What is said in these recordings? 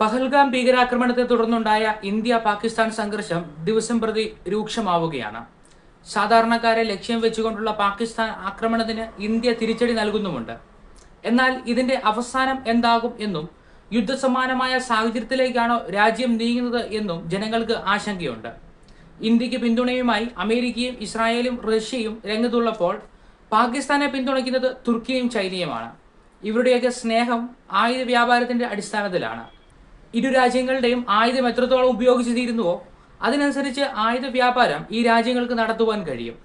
പഹൽഗാം ഭീകരാക്രമണത്തെ തുടർന്നുണ്ടായ ഇന്ത്യ പാകിസ്ഥാൻ സംഘർഷം ദിവസം പ്രതി രൂക്ഷമാവുകയാണ്. സാധാരണക്കാരെ ലക്ഷ്യം വെച്ചുകൊണ്ടുള്ള പാകിസ്ഥാൻ ആക്രമണത്തിന് ഇന്ത്യ തിരിച്ചടി നൽകുന്നുമുണ്ട്. എന്നാൽ ഇതിന്റെ അവസാനം എന്താകും എന്നും യുദ്ധസമാനമായ സാഹചര്യത്തിലേക്കാണോ രാജ്യം നീങ്ങുന്നത് എന്നും ജനങ്ങൾക്ക് ആശങ്കയുണ്ട്. ഇന്ത്യയ്ക്ക് പിന്തുണയുമായി അമേരിക്കയും ഇസ്രായേലും റഷ്യയും രംഗത്തുള്ളപ്പോൾ പാകിസ്ഥാനെ പിന്തുണയ്ക്കുന്നത് തുർക്കിയും ചൈനയുമാണ്. ഇവരുടെയൊക്കെ സ്നേഹം ആയുധ വ്യാപാരത്തിന്റെ അടിസ്ഥാനത്തിലാണ്. ഇരു രാജ്യങ്ങളുടെയും ആയുധം എത്രത്തോളം ഉപയോഗിച്ചു തീരുന്നുവോ അതിനനുസരിച്ച് ആയുധ വ്യാപാരം ഈ രാജ്യങ്ങൾക്ക് നടത്തുവാൻ കഴിയും.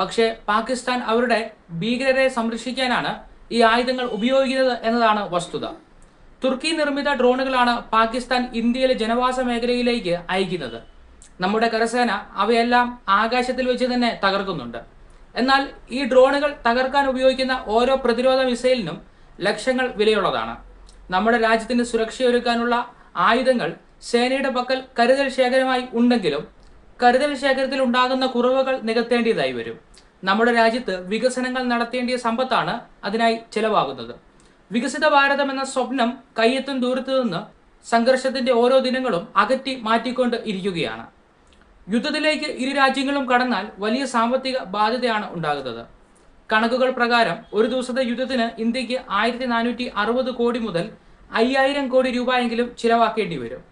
പക്ഷേ പാകിസ്ഥാൻ അവരുടെ ഭീകരരെ സംരക്ഷിക്കാനാണ് ഈ ആയുധങ്ങൾ ഉപയോഗിക്കുന്നത് എന്നതാണ് വസ്തുത. തുർക്കി നിർമ്മിത ഡ്രോണുകളാണ് പാകിസ്ഥാൻ ഇന്ത്യയിലെ ജനവാസ മേഖലയിലേക്ക് അയക്കുന്നത്. നമ്മുടെ കരസേന അവയെല്ലാം ആകാശത്തിൽ വെച്ച് തന്നെ തകർക്കുന്നുണ്ട്. എന്നാൽ ഈ ഡ്രോണുകൾ തകർക്കാൻ ഉപയോഗിക്കുന്ന ഓരോ പ്രതിരോധ മിസൈലിനും ലക്ഷങ്ങൾ വിലയുള്ളതാണ്. നമ്മുടെ രാജ്യത്തിന്റെ സുരക്ഷയൊരുക്കാനുള്ള ആയുധങ്ങൾ സേനയുടെ പക്കൽ കരുതൽ ശേഖരമായി ഉണ്ടെങ്കിലും കരുതൽ ശേഖരത്തിൽ ഉണ്ടാകുന്ന കുറവുകൾ നികത്തേണ്ടതായി വരും. നമ്മുടെ രാജ്യത്ത് വികസനങ്ങൾ നടത്തേണ്ടിയ സമ്പത്താണ് അതിനായി ചെലവാകുന്നത്. വികസിത ഭാരതം എന്ന സ്വപ്നം കയ്യെത്തും ദൂരത്ത് നിന്ന് സംഘർഷത്തിന്റെ ഓരോ ദിനങ്ങളും അകറ്റി മാറ്റിക്കൊണ്ട് ഇരിക്കുകയാണ്. യുദ്ധത്തിലേക്ക് ഇരു രാജ്യങ്ങളും കടന്നാൽ വലിയ സാമ്പത്തിക ബാധ്യതയാണ് ഉണ്ടാകുന്നത്. കണക്കുകൾ പ്രകാരം ഒരു ദിവസത്തെ യുദ്ധത്തിന് ഇന്ത്യയ്ക്ക് ആയിരത്തി കോടി മുതൽ അയ്യായിരം കോടി രൂപയെങ്കിലും ചിലവാക്കേണ്ടി വരും.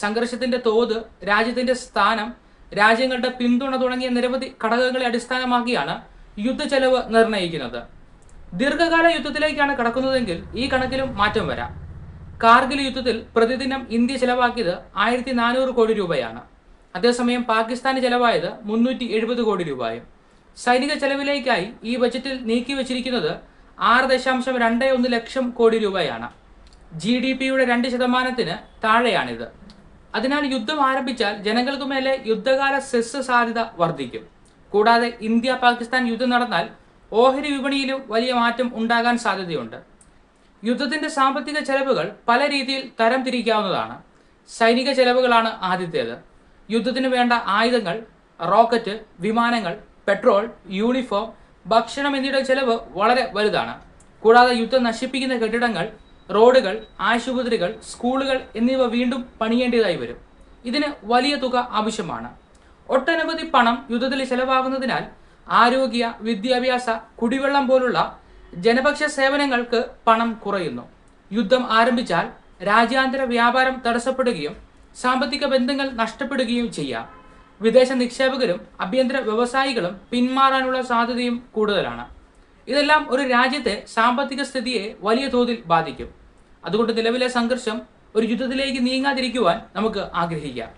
സംഘർഷത്തിന്റെ തോത് രാജ്യത്തിന്റെ സ്ഥാനം രാജ്യങ്ങളുടെ പിന്തുണ തുടങ്ങിയ നിരവധി ഘടകങ്ങളെ അടിസ്ഥാനമാക്കിയാണ് യുദ്ധ ചെലവ് നിർണയിക്കുന്നത്. ദീർഘകാല യുദ്ധത്തിലേക്കാണ് കടക്കുന്നതെങ്കിൽ ഈ കണക്കിലും മാറ്റം വരാം. കാർഗിൽ യുദ്ധത്തിൽ പ്രതിദിനം ഇന്ത്യ ചെലവാക്കിയത് ആയിരത്തി നാനൂറ് കോടി രൂപയാണ്. അതേസമയം പാകിസ്ഥാന് ചെലവായത് മുന്നൂറ്റി എഴുപത് കോടി രൂപയും. സൈനിക ചെലവിലേക്കായി ഈ ബജറ്റിൽ നീക്കി വച്ചിരിക്കുന്നത് ആറ് ദശാംശം രണ്ട് ഒന്ന് ലക്ഷം കോടി രൂപയാണ്. ജി ഡി പിയുടെ രണ്ട് ശതമാനത്തിന് താഴെയാണിത്. അതിനാൽ യുദ്ധം ആരംഭിച്ചാൽ ജനങ്ങൾക്ക് മേലെ യുദ്ധകാല സെസ് സാധ്യത വർദ്ധിക്കും. കൂടാതെ ഇന്ത്യ പാകിസ്ഥാൻ യുദ്ധം നടന്നാൽ ഓഹരി വിപണിയിലും വലിയ മാറ്റം ഉണ്ടാകാൻ സാധ്യതയുണ്ട്. യുദ്ധത്തിന്റെ സാമ്പത്തിക ചെലവുകൾ പല രീതിയിൽ തരം തിരിക്കാവുന്നതാണ്. സൈനിക ചെലവുകളാണ് ആദ്യത്തേത്. യുദ്ധത്തിന് വേണ്ട ആയുധങ്ങൾ റോക്കറ്റ് വിമാനങ്ങൾ പെട്രോൾ യൂണിഫോം ഭക്ഷണം എന്നിവയുടെ ചെലവ് വളരെ വലുതാണ്. കൂടാതെ യുദ്ധം നശിപ്പിക്കുന്ന കെട്ടിടങ്ങൾ റോഡുകൾ ആശുപത്രികൾ സ്കൂളുകൾ എന്നിവ വീണ്ടും പണിയേണ്ടതായി വരും. ഇതിന് വലിയ തുക ആവശ്യമാണ്. ഒട്ടനവധി പണം യുദ്ധത്തിൽ ചെലവാകുന്നതിനാൽ ആരോഗ്യ വിദ്യാഭ്യാസ കുടിവെള്ളം പോലുള്ള ജനപക്ഷ സേവനങ്ങൾക്ക് പണം കുറയുന്നു. യുദ്ധം ആരംഭിച്ചാൽ രാജ്യാന്തര വ്യാപാരം തടസ്സപ്പെടുകയും സാമ്പത്തിക ബന്ധങ്ങൾ നഷ്ടപ്പെടുകയും ചെയ്യാം. വിദേശ നിക്ഷേപകരും ആഭ്യന്തര വ്യവസായികളും പിന്മാറാനുള്ള സാധ്യതയും കൂടുതലാണ്. ഇതെല്ലാം ഒരു രാജ്യത്തെ സാമ്പത്തിക സ്ഥിതിയെ വലിയ തോതിൽ ബാധിക്കും. അതുകൊണ്ട് നിലവിലെ സംഘർഷം ഒരു യുദ്ധത്തിലേക്ക് നീങ്ങാതിരിക്കുവാൻ നമുക്ക് ആഗ്രഹിക്കാം.